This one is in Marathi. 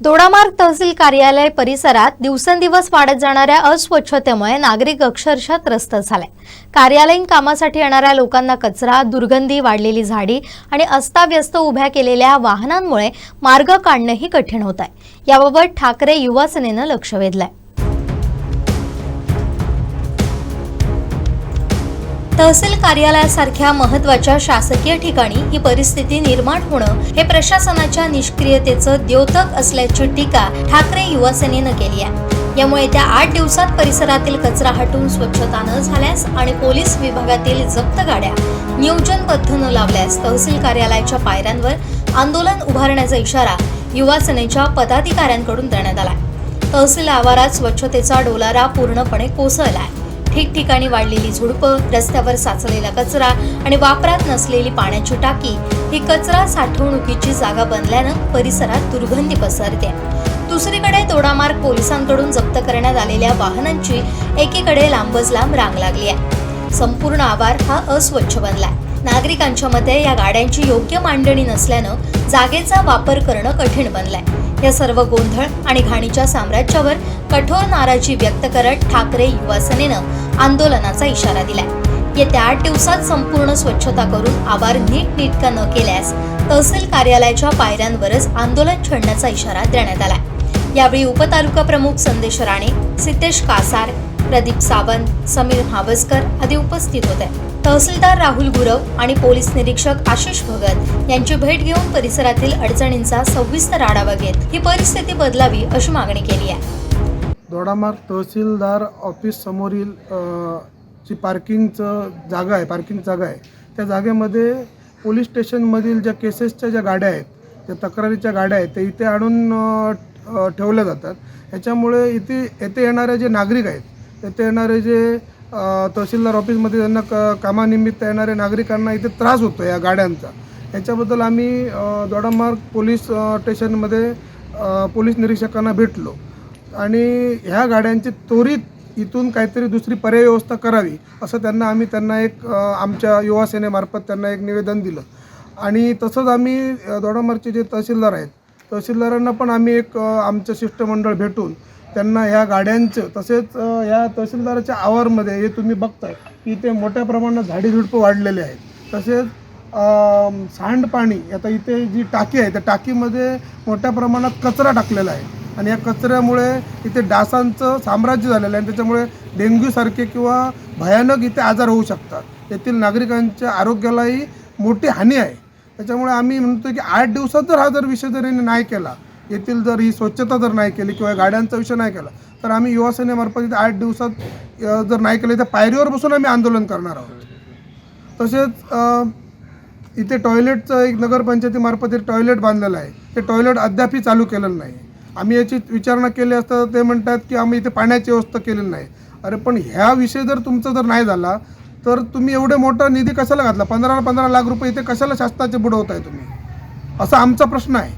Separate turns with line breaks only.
दोडामार्ग तहसील कार्यालय परिसरात दिवसेंदिवस वाढत जाणाऱ्या अस्वच्छतेमुळे नागरिक अक्षरशः त्रस्त झाले. कार्यालयीन कामासाठी येणाऱ्या लोकांना कचरा दुर्गंधी वाढलेली झाडी आणि अस्ताव्यस्त उभ्या केलेल्या वाहनांमुळे मार्ग काढणंही कठीण होत आहे याबाबत ठाकरे युवा सेनेनं लक्ष वेधलंय. तहसील कार्यालयासारख्या महत्त्वाच्या शासकीय ठिकाणी ही परिस्थिती निर्माण होणं हे प्रशासनाच्या निष्क्रियतेचं द्योतक असल्याची टीका ठाकरे युवा सेनेनं केली आहे. यामुळे येत्या आठ दिवसात परिसरातील कचरा हटवून स्वच्छता न झाल्यास आणि पोलीस विभागातील जप्त गाड्या नियोजनबद्ध न लावल्यास तहसील कार्यालयाच्या पायऱ्यांवर आंदोलन उभारण्याचा इशारा युवा सेनेच्या पदाधिकाऱ्यांकडून देण्यात आला तहसील आवारात स्वच्छतेचा डोलारा पूर्णपणे कोसळला आहे. ठिकठिकाणी वाढलेली झुडपं रस्त्यावर साचलेला कचरा आणि वापरात नसलेली पाण्याची टाकी ही कचरा साठवणुकीची जागा बनल्यानं परिसरात दुर्गंधी पसरते. दुसरीकडे दोडामार्ग पोलिसांकडून जप्त करण्यात आलेल्या वाहनांची एकीकडे लांबच लांब रांग लागली आहे. संपूर्ण आवार हा अस्वच्छ बनलाय. नागरिकांच्या मते या गाड्यांची योग्य मांडणी नसल्यानं जागेचा वापर करणं कठीण बनलाय. या सर्व गोंधळ आणि घाणीच्या साम्राज्यावर कठोर नाराजी व्यक्त करत ठाकरे युवा सेनेनं आंदोलनाचा इशारा दिलाय. येत्या आठ दिवसात संपूर्ण स्वच्छता करून आवार नीट नेटका न केल्यास तहसील कार्यालयाच्या पायऱ्यांवरच आंदोलन छेडण्याचा इशारा देण्यात आलाय. यावेळी उपतालुका प्रमुख संदेश राणे सिद्धेश कासार प्रदीप सावंत समीर म्हावसकर आदी उपस्थित होते. तहसीलदार राहुल गुरव आणि पोलीस निरीक्षक आशिष भगत यांची भेट घेऊन परिसरातील अडचणींचा सविस्तर आढावा घेत ही परिस्थिती बदलावी अशी मागणी केली आहे.
दोडामार्ग तहसीलदार ऑफिस समोरील जी पार्किंगचं जागा आहे पार्किंग जागा आहे त्या जागेमध्ये पोलीस स्टेशनमधील ज्या केसेसच्या ज्या गाड्या आहेत त्या तक्रारीच्या गाड्या आहेत त्या इथे आणून ठेवल्या जातात. ह्याच्यामुळे इथे येथे येणारे जे नागरिक आहेत येथे येणारे जे तहसीलदार ऑफिसमध्ये त्यांना क कामानिमित्त येणाऱ्या नागरिकांना इथे त्रास होतो या गाड्यांचा. ह्याच्याबद्दल आम्ही दोडामार्ग पोलीस स्टेशनमध्ये पोलीस निरीक्षकांना भेटलो. आणि ह्या गाड्यांची त्वरित इथून काहीतरी दुसरी पर्याय व्यवस्था करावी असं त्यांना आम्ही त्यांना एक आमच्या युवा सेनेमार्फत त्यांना एक निवेदन दिलं. आणि तसंच आम्ही अ, दोडामार्गचे जे तहसीलदार आहेत तहसीलदारांना पण आम्ही एक आमचं शिष्टमंडळ भेटून त्यांना ह्या गाड्यांचं तसेच ह्या तहसीलदाराच्या आवारमध्ये हे तुम्ही बघताय की इथे मोठ्या प्रमाणात झाडी झुडपं वाढलेले आहेत. तसेच सांडपाणी आता इथे जी टाकी आहे त्या टाकीमध्ये मोठ्या प्रमाणात कचरा टाकलेला आहे. आणि या कचऱ्यामुळे इथे डासांचं साम्राज्य झालेलं आहे. आणि त्याच्यामुळे डेंग्यूसारखे किंवा भयानक इथे आजार होऊ शकतात. येथील नागरिकांच्या आरोग्यालाही मोठी हानी आहे. त्याच्यामुळे आम्ही म्हणतो की आठ दिवसात जर हा जर विषय जर नाही केला येथील जर ही स्वच्छता जर नाही केली किंवा गाड्यांचा विषय नाही केला तर आम्ही युवा सेनेमार्फत इथे आठ दिवसात जर नाही केलं तर पायरीवर बसून आम्ही आंदोलन करणार आहोत. तसेच इथे टॉयलेटचं एक नगरपंचायतीमार्फत एक टॉयलेट बांधलेलं आहे. ते टॉयलेट अद्यापही चालू केलेलं नाही. आम्ही याची विचारणा केली असता तर ते म्हणतात की आम्ही इथे पाण्याची व्यवस्था केलेली नाही. अरे पण ह्या विषय जर तुमचा जर नाही झाला तर तुम्ही एवढे मोठा निधी कशाला घातला? पंधरा पंधरा लाख रुपये इथे कशाला शासनाचे बुडवताय तुम्ही? असा आमचा प्रश्न आहे.